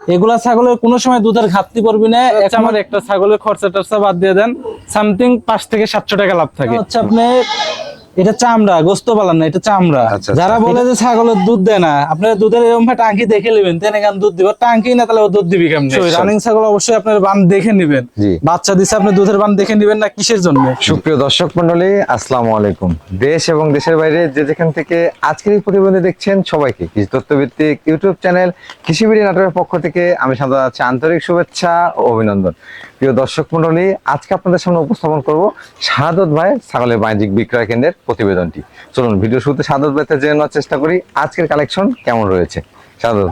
এগুলা ছাগলের কোনো সময় দুধের ঘাটতি পড়বি না। এটা আমার একটা ছাগলের খরচা টরচা বাদ দিয়ে দেন সামথিং পাঁচ থেকে সাতশো টাকা লাভ থাকে। হচ্ছে আপনি এটা চামড়া গোস্ত পালান না এটা চামড়া। আচ্ছা, আচ্ছা। যারা বলে যে ছাগলের দুধ দেয় না আপনার দুধের এরকম ভাবে টাঙ্কি দেখে নেবেন তেনে কেন দুধ দিব। টাঙ্কি না তাহলে দুধ দিবি কেমন? রানিং ছাগল অবশ্যই আপনার বান দেখে নেবেন। বাচ্চা দিছে আপনি দুধের বান দেখে নেবেন না কিসের জন্য? সুপ্রিয় দর্শক মন্ডলী আসসালামু আলাইকুম। দেশ এবং দেশের বাইরে যে যেখান থেকে আজকের এই প্রতিবেদন দেখছেন সবাইকে কৃষি তথ্যভিত্তিক ইউটিউব চ্যানেল কৃষিবিড়ি নাটকের পক্ষ থেকে আমি যাচ্ছি আন্তরিক শুভেচ্ছা ও অভিনন্দন। প্রিয় দর্শক মন্ডলী আজকে আপনাদের সামনে উপস্থাপন করব শাহাদত ভাই ছাগলের বাণিজ্যিক বিক্রয় কেন্দ্রের প্রতিবেদনটি। চলুন ভিডিও শুরুতে সাদত ভাইতে জেনে নেওয়ার চেষ্টা করি আজকের কালেকশন কেমন রয়েছে?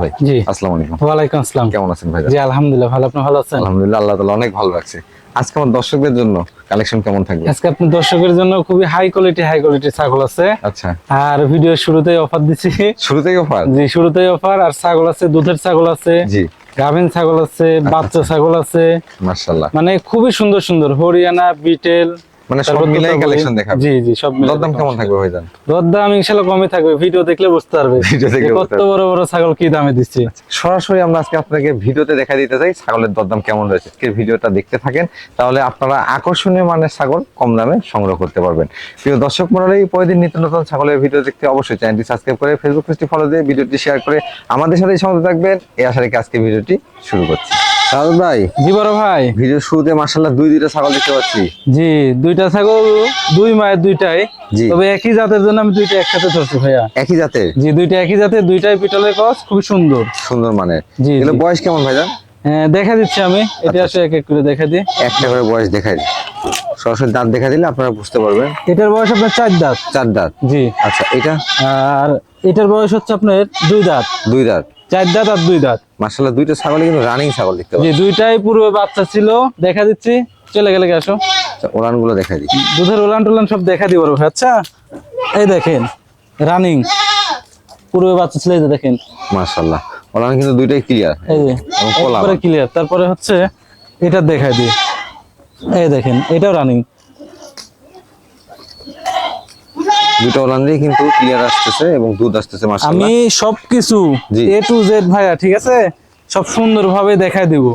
ভাই জি। আসসালামু আলাইকুম। ওয়ালাইকুম আসসালাম। কেমন আছেন ভাই জি আলহামদুলিল্লাহ ভালো। আপনি ভালো আছেন? আলহামদুলিল্লাহ আল্লাহ তাআলা অনেক ভালো রাখছে। আজকে আমার দর্শকদের জন্য কালেকশন কেমন থাকবে? আজকে আপনি দর্শকের জন্য খুবই হাই কোয়ালিটি হাই কোয়ালিটি ছাগল আছে। আচ্ছা। আর ভিডিও শুরুতেই অফার দিচ্ছি শুরুতেই অফার জি শুরুতেই অফার আর ছাগল আছে দুধের ছাগল আছে। জি। গাভিন ছাগল আছে বাচ্চা ছাগল আছে। মানে খুবই সুন্দর সুন্দর হরিয়ানা বিটেল মানে সব মিলাই কালেকশন দেখাবে। জি জি সব মিলাই দরদাম কেমন থাকবে ভাইজান? দরদাম ইনশাআল্লাহ কমে থাকবে। ভিডিও দেখলে বুঝতে পারবে ভিডিও দেখলে কত বড় বড় ছাগল কি দামে দিচ্ছি। সরাসরি আমরা আজকে আপনাকে ভিডিওতে দেখা দিতে চাই ছাগলের দরদাম কেমন রয়েছে। আজকের ভিডিওটা দেখতে থাকেন তাহলে আপনারা আকর্ষণীয় মানের ছাগল কম দামে সংগ্রহ করতে পারবেন। প্রিয় দর্শক মন্ডলী প্রতিদিন নিত্য নতুন ছাগলের ভিডিও দেখতে অবশ্যই চ্যানেলটি সাবস্ক্রাইব করে ফেসবুক পেজটি ফলো দিয়ে ভিডিওটি শেয়ার করে আমাদের সাথে সঙ্গে থাকবেন। এই আশা রেখে আজকে ভিডিওটি শুরু করছি। সাদত ভাই জি বড় ভাই। ভিডিও শুরুতে মার্শাল্লাহ দুই দুইটা ছাগল দেখতে পাচ্ছি। জি দুইটা ছাগল দুই মায়ের দুইটাই। তবে একই জাতের জন্য আমি দুইটা একসাথে ধরছি ভাইয়া। একই জাতের? জি দুইটা একই জাতের দুইটাই পিতলের কস খুবই সুন্দর। সুন্দর মানের। জি, এগুলো বয়স কেমন ভাইজান? হ্যাঁ, দেখা দিচ্ছি আমি। এটা আসলে এক এক করে দেখা দিই। একটা করে বয়স দেখাই দিই। সরাসরি দাঁত দেখা দিলে আপনারা বুঝতে পারবেন। এটার বয়স আপনার চার দাঁত। চার দাঁত। জি। আচ্ছা এটা? আর এটার বয়স হচ্ছে আপনার দুই দাঁত। দুই দাঁত। চার দাঁত আর দুই দাঁত। মার্শাল্লাহ দুইটা ছাগল কিন্তু রানিং ছাগল দেখতে পাচ্ছি। দুইটাই পূর্বে বাচ্চা ছিল দেখা দিচ্ছি। চলে গেলে আসো? ওলানগুলো দেখাই দিই। দুধের উলান টুলান সব দেখা দিব আচ্ছা? এই দেখেন রানিং পূর্বে বাচ্চা ছিল এই দেখেন। মার্শাল্লাহ ওলান কিন্তু দুইটাই ক্লিয়ার এই যে ক্লিয়ার তারপরে হচ্ছে এটা দেখাই দিই। এই দেখেন এটাও রানিং দুটো ওলান কিন্তু ক্লিয়ার আসতেছে এবং দুধ আসতেছে মার্শাল্লাহ আমি সবকিছু। এ টু জেড ভাইয়া ঠিক আছে? সব সুন্দরভাবে দেখাই দিব।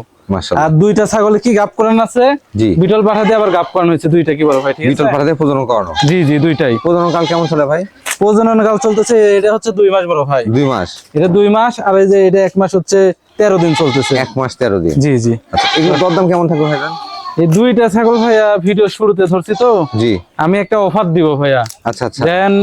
আর দুইটা ছাগলে কি গাপ করান আছে? জি। বিটল পাঠা দিয়ে আবার গাপ করানো হয়েছে দুইটা কি বলো ভাই ঠিক বিটল আছে? পাঠাতে প্রজনন করানো। জি জি দুইটাই। প্রজনন কাল কেমন চলে ভাই? প্রজনন কাল চলতেছে এটা হচ্ছে দুই মাস বড় ভাই। দুই মাস। এটা দুই মাস আর এই যে এটা এক মাস হচ্ছে তেরো দিন চলতেছে। এক মাস তেরো দিন। জি জি। আচ্ছা এগুলো দরদাম কেমন থাকবে ভাইজান? এই দুইটা ছাগল ভাইয়া ভিডিও শুরুতে ধরছি তো। জি। আমি একটা অফার দিব ভাইয়া। আচ্ছা আচ্ছা। দেন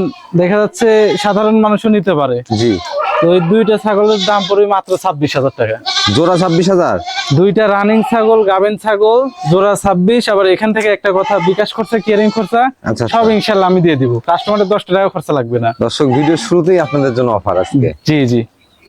দেখা যাচ্ছে সাধারণ মানুষও নিতে পারে। জি। তো ওই দুইটা ছাগলের দাম পড়বে মাত্র ছাব্বিশ হাজার টাকা। জোড়া ছাব্বিশ হাজার? দুইটা রানিং ছাগল গাবেন ছাগল জোড়া ছাব্বিশ আবার এখান থেকে একটা কথা বিকাশ খরচা কেয়ারিং খরচা আচ্ছা, সব ইনশাল্লাহ আমি দিয়ে দিব। কাস্টমারের দশটা টাকা খরচা লাগবে না। দর্শক ভিডিও শুরুতেই আপনাদের জন্য অফার আজকে। জি জি।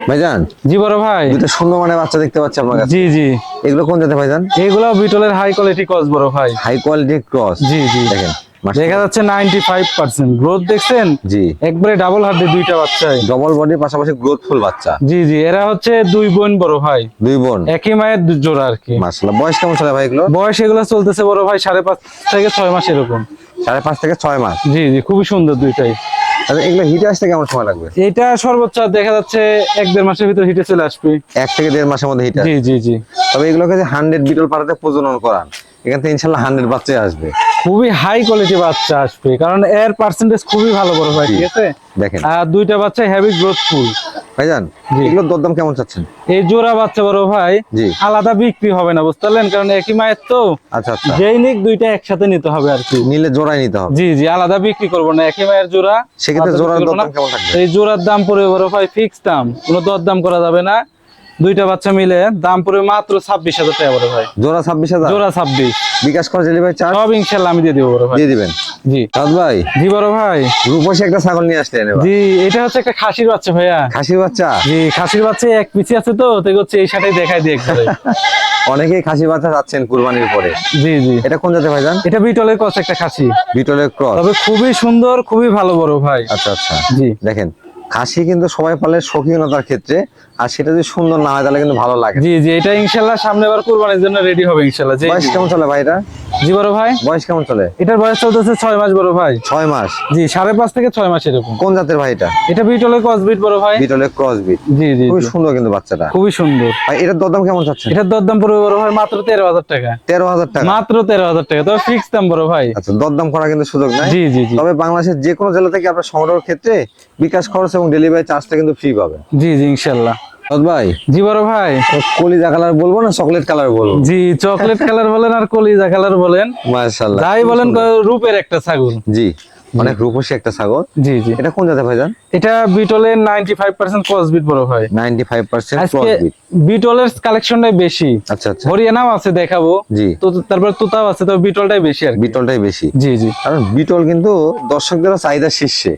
ভাইজান? জি বড় ভাই। দুটো সুন্দর মানে বাচ্চা দেখতে পাচ্ছি আপনার কাছে। জি জি। এগুলো কোন জাতে ভাইজান? এইগুলো বিটলের হাই কোয়ালিটি কস বড় ভাই। হাই কোয়ালিটি ক্রস জি জি। দেখেন দেখা যাচ্ছে নাইনটি ফাইভ পার্সেন্ট গ্রোথ দেখছেন? জি। একবারে ডাবল হার্ডে দুইটা বাচ্চাই ডবল বডির পাশাপাশি গ্রোথফুল বাচ্চা। জি জি। এরা হচ্ছে দুই বোন বড় ভাই। দুই বোন। একই মায়ের দু- জোড়া আর কি। মাশাআল্লাহ। বয়স কেমন চলে ভাই এগুলো? বয়স এগুলো চলতেছে বড় ভাই সাড়ে পাঁচ থেকে ছয় মাস এরকম। সাড়ে পাঁচ থেকে ছয় মাস। জি জি। খুবই সুন্দর দুইটাই। আচ্ছা এগুলো হিটে আসতে কেমন সময় লাগবে? এটা সর্বোচ্চ দেখা যাচ্ছে এক দেড় মাসের ভিতর হিটে চলে আসবে। এক থেকে দেড় মাসের মধ্যে হিট জি জি জি। তবে এগুলোকে যে হান্ড্রেড বিটল পাড়াতে প্রজনন করান এখান থেকে ইনশাল্লাহ হান্ড্রেড বাচ্চাই আসবে। খুবই হাই কোয়ালিটি বাচ্চা আসবে কারণ এর পার্সেন্টেজ খুবই ভালো বড় ভাই ঠিক আছে? দেখেন। আর দুইটা বাচ্চা হেভি গ্রোথফুল ভাইজান। এগুলোর দরদাম কেমন চাচ্ছেন? এই জোড়া বাচ্চা বড় ভাই আলাদা বিক্রি হবে না বুঝতে পারলেন? কারণ একই মায়ের তো। আচ্ছা আচ্ছা। যেই নিক দুইটা একসাথে নিতে হবে আর কি। নিলে জোড়াই নিতে হবে। জি জি আলাদা বিক্রি করব না একই মায়ের জোড়া। সেক্ষেত্রে জোড়ার দরদাম কেমন থাকবে? এই জোড়ার দাম পড়বে বড় ভাই ফিক্স দাম। কোনো দরদাম করা যাবে না। দুইটা বাচ্চা মিলে দাম পড়বে মাত্র ছাব্বিশ হাজার টাকা বড় ভাই। জোড়া ছাব্বিশ হাজার? জোড়া ছাব্বিশ। বিকাশ করে ডেলিভারি চার্জ সব ইনশাল্লাহ আমি দিয়ে দেবো বড় ভাই। দিয়ে দিবেন? জি। রাত ভাই? জি বড় ভাই। রূপসী একটা ছাগল নিয়ে আসলেন জি এটা হচ্ছে একটা খাসির বাচ্চা ভাইয়া। খাসির বাচ্চা? জি খাসির বাচ্চা এক পিছি আছে তো তো হচ্ছে এই সাথে দেখাই দিয়ে অনেকেই খাসির বাচ্চা যাচ্ছেন কুরবানির পরে। জি জি। এটা কোন জাতে ভাইজান এটা বিটলের কস একটা খাসি। বিটলের ক্রস। তবে খুবই সুন্দর খুবই ভালো বড় ভাই। আচ্ছা আচ্ছা। জি। দেখেন খাসি কিন্তু সবাই পালে শৌখিনতার ক্ষেত্রে আর সেটা যদি সুন্দর না হয় তাহলে কিন্তু ভালো লাগে জি জি এটা ইনশাল্লাহ সামনে আবার কুরবানির জন্য রেডি হবে ইনশাল্লাহ। কেমন চলে ভাই এটা? জি বড় ভাই। বয়স কেমন চলে? এটার বয়স চলতেছে ছয় মাস বড় ভাই। ছয় মাস। জি সাড়ে পাঁচ থেকে ছয় মাস এরকম। কোন জাতের ভাই এটা? এটা বিটলের কসবিট বড় ভাই। বিটলের ক্রস বিট জি জি খুবই সুন্দর কিন্তু বাচ্চাটা। খুবই সুন্দর। ভাই এটার দরদাম কেমন চাচ্ছেন? এটার দরদাম পড়বে বড় ভাই মাত্র তেরো হাজার টাকা। তেরো হাজার টাকা? মাত্র তেরো হাজার টাকা। তবে ফিক্স দাম বড় ভাই। আচ্ছা দরদাম করা কিন্তু সুযোগ নাই। জি জি জি। তবে বাংলাদেশের যে কোনো জেলা থেকে আপনার সংগ্রহের ক্ষেত্রে বিকাশ খরচ এবং ডেলিভারি চার্জটা কিন্তু ফ্রি পাবেন। জি জি ইনশাল্লাহ। ভাই? জি বড় ভাই। কলিজা কালার বলব না চকলেট কালার বলব? জি চকলেট কালার বলেন আর কলিজা কালার বলেন। মাশাআল্লাহ। যাই বলেন রূপের একটা ছাগল। জি। অনেক রূপসী একটা ছাগল। জি জি। এটা কোন জাতের ভাইজান? এটা বিটলের নাইনটি ফাইভ পার্সেন্ট ক্রসবিট বড় ভাই। 95% ক্রস বিট বিটলের কালেকশনটাই বেশি। আচ্ছা আচ্ছা। হরিয়ানাও আছে দেখাবো। জি। তো তারপর তুতাও আছে তবে বিটলটাই বেশি আর বিটলটাই বেশি। জি জি। কারণ বিটল কিন্তু দর্শকদেরও চাহিদা শীর্ষে।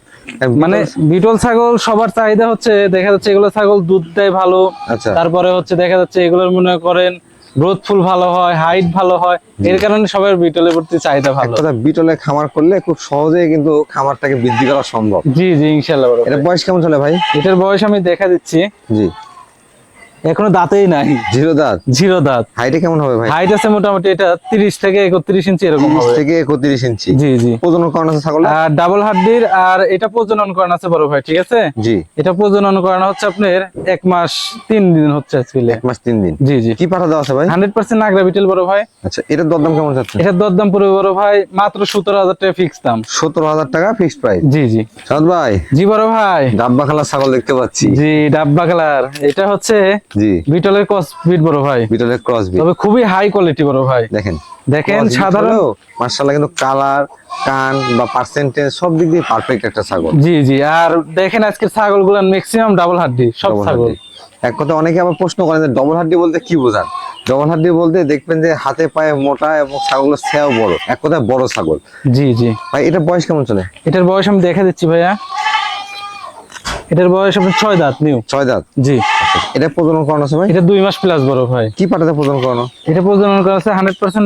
মানে বিটল ছাগল সবার চাহিদা হচ্ছে দেখা যাচ্ছে এগুলো ছাগল দুধ দেয় ভালো। আচ্ছা। তারপরে হচ্ছে দেখা যাচ্ছে এগুলোর মনে করেন গ্রোথ ফুল ভালো হয় হাইট ভালো হয় এর কারণে সবাই বিটলের প্রতি চাহিদা ভালো। কথা বিটলে খামার করলে খুব সহজেই কিন্তু খামারটাকে বৃদ্ধি করা সম্ভব। জি জি ইনশাআল্লাহ এর এটা বয়স কেমন চলে ভাই? এটার বয়স আমি দেখা দিচ্ছি। জি। এখনও দাঁতেই নাই। জিরো দাঁত? জিরো দাঁত। হাইটে কেমন হবে ভাই? হাইট আছে মোটামুটি এটা তিরিশ থেকে একত্রিশ ইঞ্চি এরকম হবে। থেকে একত্রিশ ইঞ্চি। জি জি। প্রজনন করানো আছে ছাগল আর ডাবল হাড্ডির আর এটা প্রজনন করানো আছে বড় ভাই ঠিক আছে? জি। এটা প্রজনন করানো হচ্ছে আপনার এক মাস তিন দিন হচ্ছে আজকে এক মাস তিন দিন। জি জি। কি পাঠা দেওয়া আছে ভাই? হান্ড্রেড পার্সেন্ট নাগরা বিটেল বড় ভাই। আচ্ছা এটার দরদাম কেমন যাচ্ছে? এটার দরদাম পড়বে বড় ভাই মাত্র সতেরো হাজার টাকা ফিক্স দাম। সতেরো হাজার টাকা ফিক্সড প্রাইস জি জি। সাদ ভাই জি বড় ভাই। ডাব্বা খালা ছাগল দেখতে পাচ্ছি। জি ডাব্বা কালার এটা হচ্ছে জি। বিটলের কসপিট বড় ভাই। বিটলের ক্রস বিট তবে খুবই হাই কোয়ালিটি বড় ভাই। দেখেন দেখেন সাধারণ মার্শাল্লাহ কিন্তু কালার কান বা পার্সেন্টেজ সব দিক দিয়ে পারফেক্ট একটা ছাগল। জি জি। আর দেখেন আজকের ছাগল গুলান ম্যাক্সিমাম ডাবল হাড্ডি সব ছাগল। এক কথা অনেকে আবার প্রশ্ন করেন যে ডবল হাড্ডি বলতে কি বোঝান? ডবল হাড্ডি বলতে দেখবেন যে হাতে পায়ে মোটা এবং ছাগলের ছেও বড়। এক কথায় বড় ছাগল। জি জি। ভাই এটা বয়স কেমন চলে? এটার বয়স আমি দেখা দিচ্ছি ভাইয়া। এটার বয়স আপনার ছয় দাঁত নিউ ছয় দাঁত? জি। এটা প্রজনন করানো আছে ভাই? এটা দুই মাস প্লাস বড় ভাই। কি প্রজনন করানো? এটা প্রজনন করা আছে হান্ড্রেড পার্সেন্ট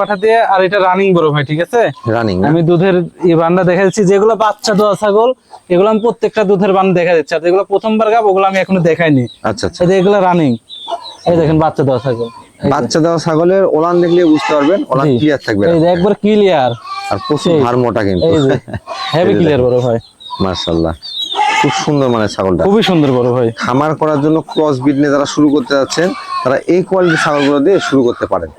পাঠা দিয়ে আর এটা রানিং বড় ভাই ঠিক আছে? রানিং আমি দুধের বান্ডা দেখা যেগুলো বাচ্চা দেওয়া ছাগল এগুলো আমি প্রত্যেকটা দুধের বান্ডা দেখা যাচ্ছে। আর যেগুলো প্রথমবার গাব ওগুলো আমি এখনও দেখাইনি। আচ্ছা আচ্ছা। এগুলো রানিং এই দেখেন বাচ্চা দেওয়া ছাগল। বাচ্চা দেওয়া ছাগলের ওলান দেখলে বুঝতে পারবেন ওলান। ক্লিয়ার থাকবে এই একবার ক্লিয়ার আর প্রচুর ভার মোটা কিন্তু। হেভি ক্লিয়ার বড় ভাই। মার্শাল্লাহ খুব সুন্দর মানে ছাগলটা। খুবই সুন্দর বড় ভাই। খামার করার জন্য ক্রস বিট নিয়ে যারা শুরু করতে যাচ্ছেন তারা এই কোয়ালিটির ছাগলগুলো দিয়ে শুরু করতে পারেন।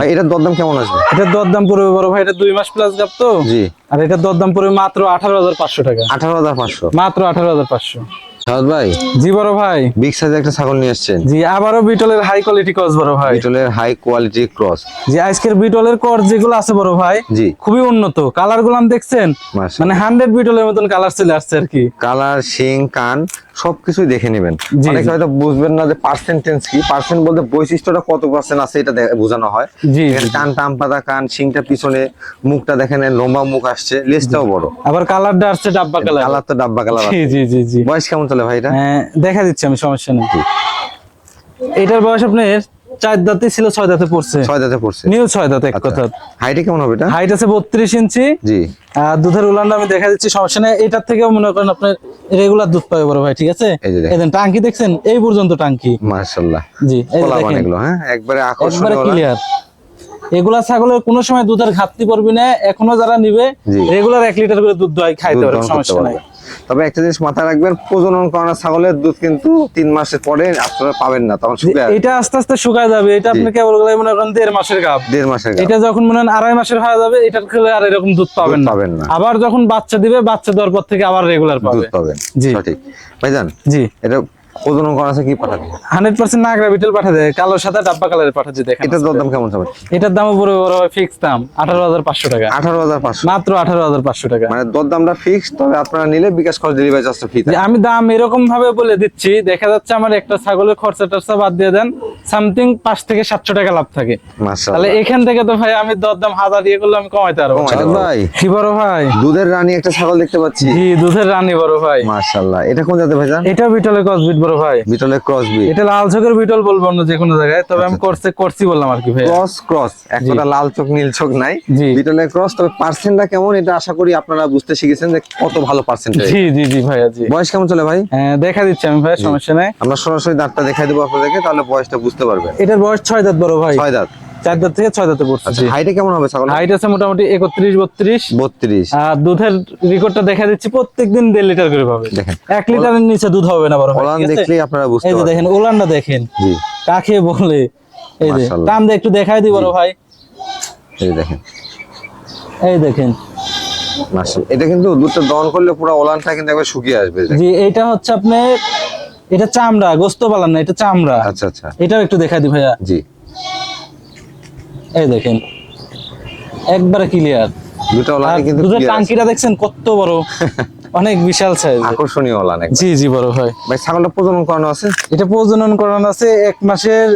ভাই এটার দরদাম কেমন আসবে? এটার দরদাম পড়বে বড় ভাই এটা দুই মাস প্লাস গাপ তো। জি। আর এটার দরদাম পড়বে মাত্র আঠারো হাজার পাঁচশো টাকা। আঠারো হাজার পাঁচশো। মাত্র আঠারো হাজার পাঁচশো। সাদ ভাই? জি বড় ভাই। বিগ সাইজের একটা ছাগল নিয়ে জি আবারও বিটলের হাই কোয়ালিটি ক্রস বড় ভাই। বিটলের হাই কোয়ালিটি ক্রস জি আজকের বিটলের যেগুলো আছে বড় ভাই জি। খুবই উন্নত। কালার গুলাম দেখছেন? মানে হান্ড্রেড বিটলের মতন কালার চলে আসছে আর কি। কালার শিং কান। সবকিছুই দেখে নেবেন। অনেকে হয়তো বুঝবেন না যে পার্সেন্টেজ কি। পার্সেন্ট বলতে বৈশিষ্ট্যটা কত পার্সেন্ট আছে এটা বোঝানো হয়। কান টাম পাতা কান শিংটা পিছনে মুখটা দেখেন লম্বা মুখ আসছে লেজটাও বড়। আবার কালারটা আসছে ডাব্বা কালার কালার। তো ডাব্বা কালার জি জি জি জি। বয়স কেমন চলে ভাই এটা? হ্যাঁ, দেখা দিচ্ছি আমি সমস্যা নেই। এটার বয়স আপনার? চার দাঁতে ছিল ছয় দাঁতে পড়ছে। ছয় দাঁতে পড়ছে। নিউ ছয় দাঁত এক কথা। হাইটে কেমন হবে এটা? হাইট আছে বত্রিশ ইঞ্চি। জি। আর দুধের উলানটা আমি দেখা দিচ্ছি সমস্যা নেই। এটার থেকেও মনে করেন আপনার রেগুলার দুধ পাবে বড় ভাই ঠিক আছে? টাঙ্কি দেখছেন এই পর্যন্ত টাঙ্কি। মাশাআল্লাহ। জি এই দেখেন। এগুলো হ্যাঁ? একবারে একবারে আকর্ষণীয় ওলা। ক্লিয়ার এগুলা ছাগলের কোনো সময় দুধের ঘাটতি পড়বি না এখনও যারা নিবে রেগুলার এক লিটার করে দুধ দোয়াই খাইতে পারবে সমস্যা নাই। তবে একটা জিনিস মাথায় রাখবেন প্রজনন করানো ছাগলের দুধ কিন্তু তিন মাসের পরে আপনারা পাবেন না তখন শুকিয়ে এটা আস্তে আস্তে শুকায় যাবে এটা আপনি কেবল গেলে মনে করেন দেড় মাসের গাপ দেড় মাসের এটা যখন মনে হন আড়াই মাসের হয়ে যাবে এটার খেলে আর এরকম দুধ পাবেন না। পাবেন না। আবার যখন বাচ্চা দিবে বাচ্চা দেওয়ার পর থেকে আবার রেগুলার পাবেন জি। সঠিক। ভাইজান জি। এটা করা আছে কি পাঠাবে? নাগরা বিটেল ডাব্বা দেখেন এটার কেমন হবে এটার পুরো বড় ফিক্স দাম টাকা। মাত্র টাকা। মানে দরদামটা ফিক্স তবে আপনারা নিলে বিকাশ খরচ ডেলিভারি চার্জটা ফ্রি আমি দাম এরকম ভাবে বলে দিচ্ছি দেখা যাচ্ছে আমার একটা ছাগলের খরচা টরচা বাদ দিয়ে দেন সামথিং পাঁচ থেকে সাতশো টাকা লাভ থাকে। তাহলে এখান থেকে তো ভাই আমি দরদাম হাজার দিয়ে করলে আমি কমাইতে পারব। ভাই। কি বড় ভাই? দুধের রানী একটা ছাগল দেখতে পাচ্ছি। জি দুধের রানী বড় ভাই। মাশাআল্লাহ। এটা কোন জাতের ভাইজান এটা বিটলের কসবিট বড় ভাই? বিটলের ক্রস বি এটা লাল চোখের বিটল বলব অন্য যে কোনো জায়গায়। তবে আমি করছে করছি বললাম আর কি ভাই ক্রস ক্রস একটা লাল চোখ নীল চোখ নাই। বিটলের ক্রস তবে পার্সেন্টটা কেমন এটা আশা করি আপনারা বুঝতে শিখেছেন যে কত ভালো পার্সেন্ট জি জি জি ভাই জি। বয়স কেমন চলে ভাই? হ্যাঁ, দেখা দিচ্ছি আমি ভাই সমস্যা নাই। আমরা সরাসরি দাঁতটা দেখাই দেবো আপনাদেরকে তাহলে বয়সটা বুঝতে পারবেন। এটার বয়স ছয় দাঁত বড় ভাই। ছয় দাঁত। চার দাঁত থেকে ছয় দাঁতে পড়ছে আচ্ছা হাইটে কেমন হবে ছাগল হাইট আছে মোটামুটি একত্রিশ বত্রিশ। বত্রিশ। আর দুধের রেকর্ডটা দেখা দিচ্ছি প্রত্যেকদিন দেড় লিটার করে পাবে। এক লিটারের নিচে দুধ হবে না বড় ওলান দেখলেই আপনারা বুঝতে এই যে দেখেন ওলানটা দেখেন। কাকে বলে? এই যে। টান একটু দেখাই দিই বড় ভাই। এই দেখেন। এই দেখেন। এটা কিন্তু দুধটা দহন করলে পুরো ওলানটা কিন্তু একবার শুকিয়ে আসবে জি এটা হচ্ছে আপনি এটা চামড়া গোস্ত পালান না এটা চামড়া। আচ্ছা আচ্ছা। এটাও একটু দেখাই দিই ভাইয়া। জি। এই দেখেন একবারে ক্লিয়ার দুটো ওলানে কিন্তু আছে। টাঙ্কিটা দেখছেন কত বড় অনেক বিশাল সাইজ আকর্ষণীয় ওলান। জি জি বড় ভাই ভাই ছাগলটা প্রজনন করানো আছে? এটা প্রজনন করানো আছে এক মাসের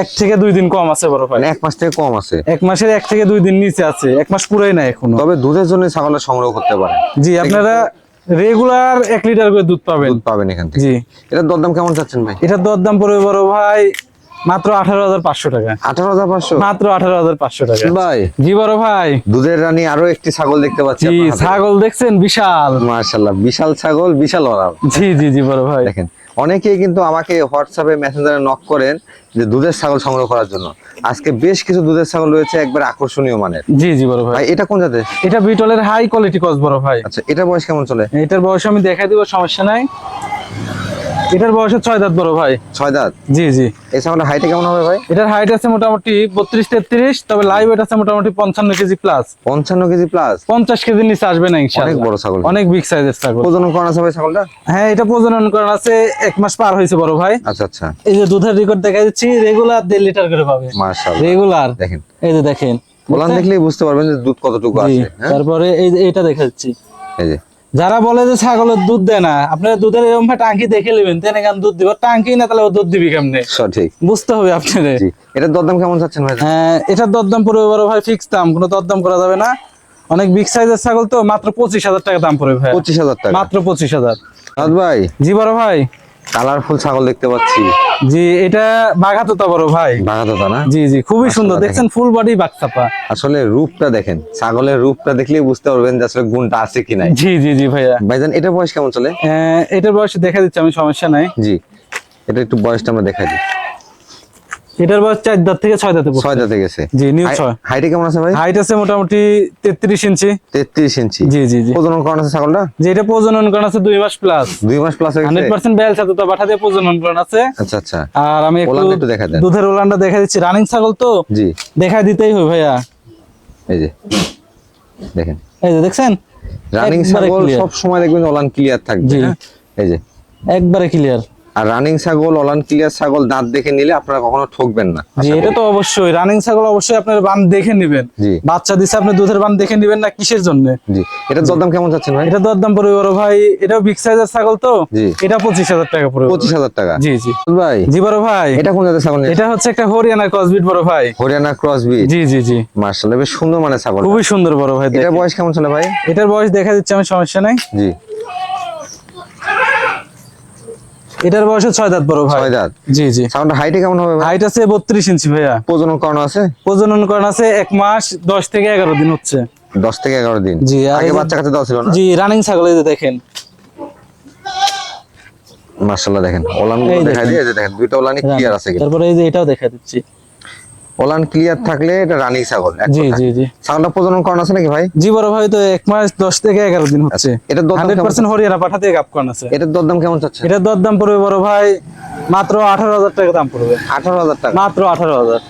এক থেকে দুই দিন কম আছে বড় ভাই। মানে এক মাস থেকে কম আছে। এক মাসের এক থেকে দুই দিন নিচে আছে এক মাস পুরাই না এখনও। তবে দুধের জন্য ছাগলটা সংগ্রহ করতে পারেন। জি আপনারা রেগুলার এক লিটার করে দুধ পাবেন। দুধ পাবেন এখান থেকে। জি। এটার দরদাম কেমন চাচ্ছেন ভাই? এটার দরদাম পড়বে বড় ভাই মাত্র আঠারো হাজার পাঁচশো টাকা। আঠারো হাজার পাঁচশো? মাত্র আঠারো হাজার পাঁচশো টাকা। ভাই। জি বড় ভাই। দুধের রানী আরও একটি ছাগল দেখতে পাচ্ছি ছাগল দেখছেন? বিশাল। মার্শাল্লাহ বিশাল ছাগল বিশাল ওরাল। জি জি জি বড় ভাই। দেখেন অনেকেই কিন্তু আমাকে হোয়াটসঅ্যাপে মেসেঞ্জারে নক করেন যে দুধের ছাগল সংগ্রহ করার জন্য। আজকে বেশ কিছু দুধের ছাগল রয়েছে একবার আকর্ষণীয় মানের। জি জি বড় ভাই। ভাই এটা কোন জাতের? এটা বিটলের হাই কোয়ালিটি কস বড় ভাই। আচ্ছা এটা বয়স কেমন চলে? এটার বয়স আমি দেখাই দিব সমস্যা নাই। এটার বয়স ছয় দাঁত বড় ভাই। ছয় দাঁত? জি জি। এই ছাগলের হাইটে কেমন হবে ভাই? এটার হাইট আছে মোটামুটি বত্রিশ তেত্রিশ তবে লাইভ এটা আছে মোটামুটি পঞ্চান্ন কেজি প্লাস পঞ্চান্ন কেজি প্লাস পঞ্চাশ কেজির নিচে আসবে না অনেক বড় ছাগল। অনেক বিগ সাইজের ছাগল। প্রজনন করানো আছে ভাই ছাগলটা? হ্যাঁ এটা প্রজনন করার আছে এক মাস পার হয়েছে বড় ভাই। আচ্ছা আচ্ছা। এই যে দুধের রেকর্ড দেখা যাচ্ছে রেগুলার দেড় লিটার করে পাবে। মার্শাল্লাহ রেগুলার দেখেন। এই যে দেখেন। ওলান দেখলেই বুঝতে পারবেন যে দুধ কতটুকু আছে হ্যাঁ? তারপরে এই যে এটা দেখা যাচ্ছে। এই যে। যারা বলে যে ছাগলের দুধ দেয় না আপনারা দুধের এরকম ভাবে টাঙ্কি দেখে নেবেন তেনে কেন দুধ দিব। টাঙ্কি না তাহলে দুধ দিবি কেমনে? সঠিক। বুঝতে হবে আপনাদের এটার দরদাম কেমন চাচ্ছেন ভাই? হ্যাঁ এটার দরদাম পড়বে বড় ভাই ফিক্স দাম কোনো দরদাম করা যাবে না। অনেক বিগ সাইজের ছাগল তো মাত্র পঁচিশ হাজার টাকা দাম পড়বে ভাই। পঁচিশ হাজার টাকা। মাত্র পঁচিশ হাজার। ভাই। জি বড় ভাই। কালারফুল ছাগল দেখতে পাচ্ছি। জি এটা বাঘাতোতা বড় ভাই। বাঘাতোতা না? জি জি খুবই সুন্দর। দেখছেন ফুল বডি বাঘসাপা আসলে রূপটা দেখেন ছাগলের রূপটা দেখলেই বুঝতে পারবেন যে আসলে গুণটা আছে কি নাই। জি জি জি ভাইয়া। ভাইজান এটা বয়স কেমন চলে? এটার বয়স দেখা দিচ্ছে আমি সমস্যা নাই। জি এটা একটু বয়সটা আমরা দেখা দিই। এটার বয়স চার দাঁত থেকে ছয় দাঁতে ছয় দাঁতে গেছে। জি নিউ ছয়। হাইটে কেমন আছে ভাই? হাইট আছে মোটামুটি তেত্রিশ ইঞ্চি। তেত্রিশ ইঞ্চি। জি জি জি। প্রজনন করানো আছে ছাগলটা? যে এটা প্রজনন করানো আছে দুই মাস প্লাস দুই মাস প্লাস হান্ড্রেড পার্সেন্ট সাথে তো পাঠা দিয়ে প্রজনন করানো আছে। আচ্ছা আচ্ছা। আর আমি একটু দেখা দেন। দুধের ওলানটা দেখা দিচ্ছি। রানিং ছাগল তো? জি। দেখা দিতেই হয় ভাইয়া। এই যে। দেখেন। এই যে দেখছেন? রানিং ছাগল। সব সময় দেখবেন ওলান ক্লিয়ার থাকবে। হ্যাঁ? এই যে। একবারে ক্লিয়ার আর রানিং ছাগল ওলান ক্লিয়ার ছাগল দাঁত দেখে নিলে আপনারা কখনো ঠকবেন না। জি এটা তো অবশ্যই। রানিং ছাগল অবশ্যই আপনার বান দেখে নেবেন। বাচ্চা দিছে আপনি দুধের বান দেখে নেবেন না কিসের জন্য? জি। এটার দরদাম কেমন চাচ্ছেন ভাই? এটা দরদাম পড়বে বড় ভাই এটাও বিগ সাইজের ছাগল তো। এটা পঁচিশ হাজার টাকা পড়বে পঁচিশ হাজার টাকা। জি জি। ভাই। জি বড় ভাই। এটা কোন জাতের ছাগল? এটা হচ্ছে একটা হরিয়ানা ক্রসবিট বড় ভাই। হরিয়ানা ক্রস বিট জি জি জি। মার্শাল বেশ সুন্দর মানে ছাগল। খুবই সুন্দর বড় ভাই এটা বয়স কেমন ছিল ভাই? এটার বয়স দেখা দিচ্ছে আমি সমস্যা নাই। জি। এটার বয়স ছয় দাঁত বড় ভাই। ছয় দাঁত। জি জি। সাউন্ড হাইটে কেমন হবে হাইট আছে বত্রিশ ইঞ্চি ভাইয়া। প্রজনন করানো আছে? প্রজনন করান আছে এক মাস দশ থেকে এগারো দিন হচ্ছে। দশ থেকে এগারো দিন। জি, আগে বাচ্চা কাছে দেওয়া ছিল না? জি রানিং ছাগল এই দেখেন। মার্শাল্লাহ দেখেন ওলান দেখাই দিয়ে দেখেন দুইটা ওলানি ক্লিয়ার আছে তারপরে এই যে এটাও দেখা দিচ্ছি। ওলান ক্লিয়ার থাকলে এটা রানিং ছাগল জি। জি জি। ছাগলটা প্রজনন করানো আছে নাকি ভাই? জি বড় ভাই তো এক মাস দশ থেকে এগারো দিন হচ্ছে। এটার হান্ড্রেড পার্সেন্ট হরিয়ানা পাঠাতে গাপ করানো আছে। এটার দরদাম কেমন চাচ্ছে এটার দরদাম পড়বে বড় ভাই মাত্র আঠারো হাজার টাকা দাম পড়বে। আঠারো হাজার টাকা। মাত্র আঠারো হাজার।